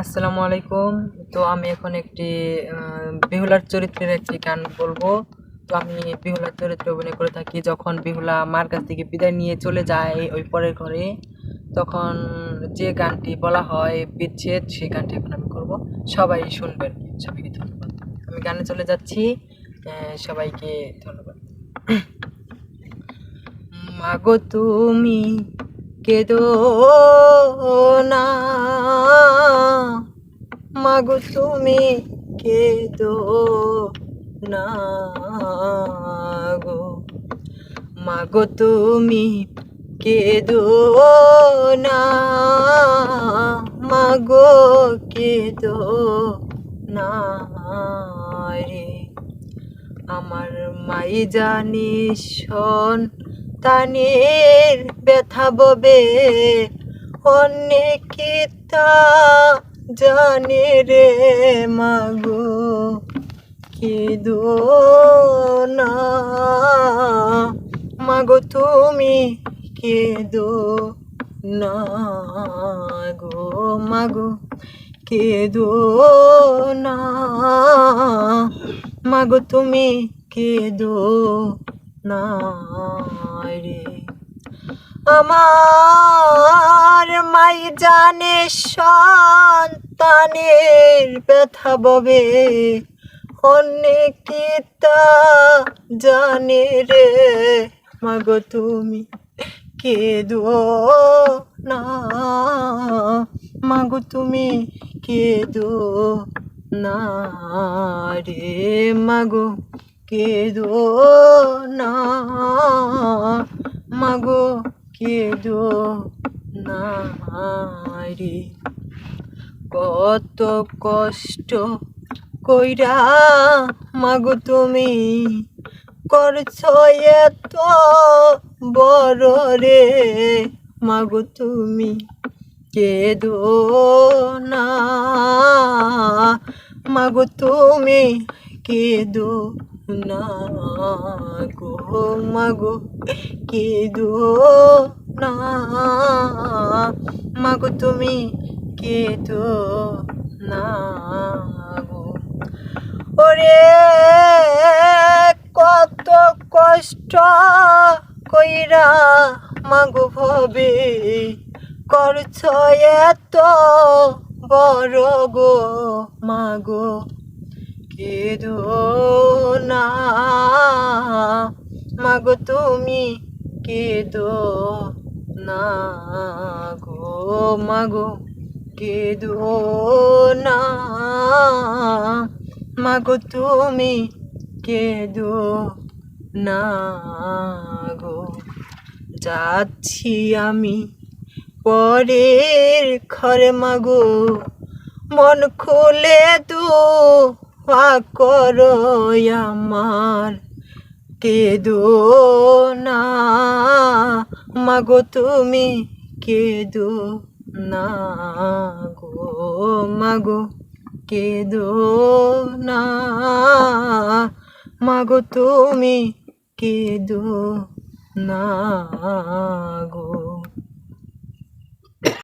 আসসালামু আলাইকুম। তো আমি এখন একটি বিহুলার চরিত্রের একটি গান বলব। তো আমি বিহুলার চরিত্রে অভিনয় করে থাকি। যখন বিহুলা মার কাছ থেকে বিদায় নিয়ে চলে যায় ওই পরের ঘরে, তখন যে গানটি বলা হয় বিচ্ছেদ, সেই গানটি এখন আমি করব। সবাই শুনবেন। সবাইকে ধন্যবাদ। আমি গানে চলে যাচ্ছি। সবাইকে ধন্যবাদ। মাগো তুমি কেদো মাগো তুমি কেদো না গো। মাগো তুমি কেদো না, মাগো কেদো না রে। আমার মাই জানি শোন তানের ব্যথা ববে অনেক তা জানে রে মাগো কেদো না মাগো, তুমি কেদো না গো? মাগো কেদো না মাগো, তুমি কেদো না রে? আমার মাই জানে সন্তানের ব্যথা ববে। অনেক তা জানে রে, মাগো তুমি কেদো না। মাগো তুমি কেদো না রে, মাগো কেদো না। মাগো কেদো রে কত কষ্ট কইরা মাগো তুমি করছ এত বড় রে। মাগো তুমি কেদো না। মাগো তুমি কেদো না। গো মাগো, কেদো না। মাগো তুমি কেদো না গো? ওরে, কত কষ্ট কইরা মাগো ভবে করছ এত বড় গো মাগো? কেদো না মাগো তুমি কেদো না গো মাগো, কেদো না। মাগো, তুমি কেদো না গো। যাচ্ছি আমি পরের ঘরে মাগো। মন খুলে করো আমার। কেদো না। মাগো তুমি কেদো না গো মাগো কেদো না। মাগো তুমি কেদো না গো।